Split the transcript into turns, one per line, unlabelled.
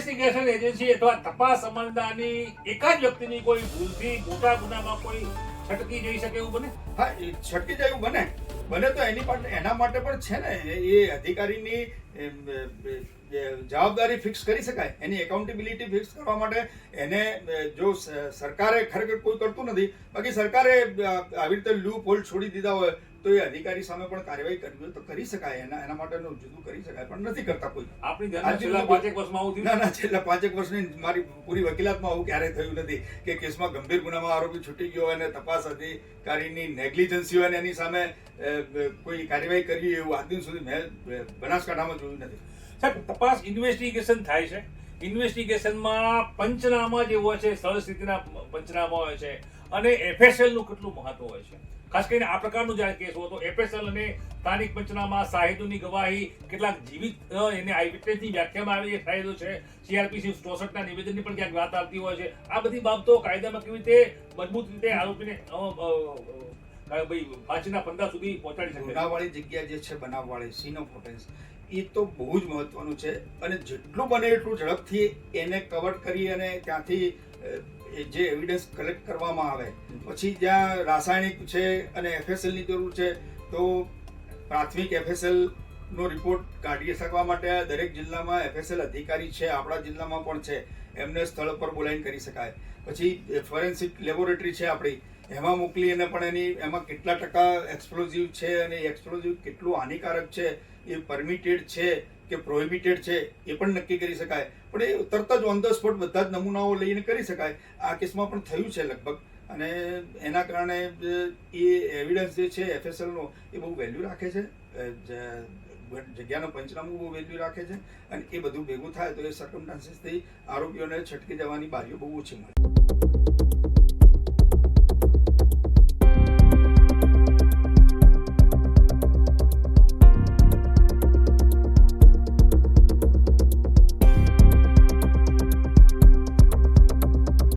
Investigation agency અથવા તપાસ અમલદારની એકાદ વ્યક્તિની કોઈ ભૂલથી મોટા ગુનામાં કોઈ છટકી જઈ શકે એવું બને?
હા છટકી જાય એવું બને. બને તો એની માટે, એના માટે પણ છે ને, એ- અધિકારીની જવાબદારી ફિક્સ કરી શકાય. એની એકાઉન્ટેબિલિટી ફિક્સ કરવા માટે એને જો સરકારે ખરેખર કોઈ કરતું નથી, બાકી સરકારે આવી રીતે લૂપ હોલ છોડી દીધા હોય તો એ અધિકારી સામે પણ કાર્યવાહી કરવી હોય તો કરી શકાય એના એના માટેનું જુદું કરી શકાય પણ નથી કરતા કોઈ.
આપણી છેલ્લા પાંચેક વર્ષમાં આવું
ના ના છેલ્લા પાંચેક વર્ષની મારી પૂરી વકીલાતમાં આવું ક્યારેય થયું નથી કે કેસમાં ગંભીર ગુનામાં આરોપી છૂટી ગયો અને તપાસ અધિકારીની નેગ્લિજન્સી હોય એની સામે કોઈ કાર્યવાહી કરવી એવું આજ દિન સુધી મેં બનાસકાંઠામાં જોયું નથી.
સાહેબ તપાસ ઇન્વેસ્ટિગેશન થાય છે. ઇન્વેસ્ટિગેશનમાં પંચનામા જે હોય છે સ્થળ સ્થિતિના પંચનામા હોય છે. અને એફએસએલનું કેટલું મહત્વ હોય છે? ખાસ કરીને આ પ્રકારનું જ્યારે કેસ હોય તો એફએસએલ અને સ્થાનિક પંચનામા, સાહિત્યની ગવાહી, કેટલાક જીવિત એને આઈ વિટનેસની વ્યાખ્યામાં આવી થયેલું છે. સીઆરપીસી ચોસઠના નિવેદનની પણ ક્યાંક વાત આવતી હોય છે. આ બધી બાબતો કાયદામાં કેવી રીતે મજબૂત રીતે આરોપીને ભાઈ પાંચના પંદર સુધી પહોંચાડી શકે
ગુનાવાળી જગ્યા જે છે બનાવવાળી સીન ઓફ ઓફેન્સ એ તો બહુ જ મહત્વનું છે. અને જેટલું બને એટલું ઝડપથી એને કવર કરી અને ત્યાંથી જે એવિડન્સ કલેક્ટ કરવામાં આવે, પછી જ્યાં રાસાયણિક છે અને એફએસએલની જરૂર છે, તો પ્રાથમિક એફએસએલ નો રિપોર્ટ કાઢી શકવા માટે દરેક જિલ્લામાં એફએસએલ અધિકારી છે, આપણા જિલ્લામાં પણ છે. એમને સ્થળ પર બોલાવીને કરી શકાય. પછી ફોરેન્સિક લેબોરેટરી છે આપણી. એમાં મોકલી અને પણ એની, એમાં કેટલા ટકા એક્સપ્લોઝિવ છે અને એક્સપ્લોઝિવ કેટલું હાનિકારક છે, એ પરમિટેડ છે કે પ્રોહિબિટેડ છે, એ પણ નક્કી કરી શકાય. પણ એ તરત જ ઓન ધ સ્પોટ બધા જ નમૂનાઓ લઈને કરી શકાય. આ કેસમાં પણ થયું છે લગભગ. અને એના કારણે એ એવિડન્સ જે છે એફએસએલનો એ બહુ વેલ્યુ રાખે છે. જગ્યાનું પંચનામું બહુ વેલ્યુ રાખે છે. અને એ બધું ભેગું થાય તો એ સર્કમટાન્સીસથી આરોપીઓને છટકી જવાની બારીઓ બહુ ઓછી મળે.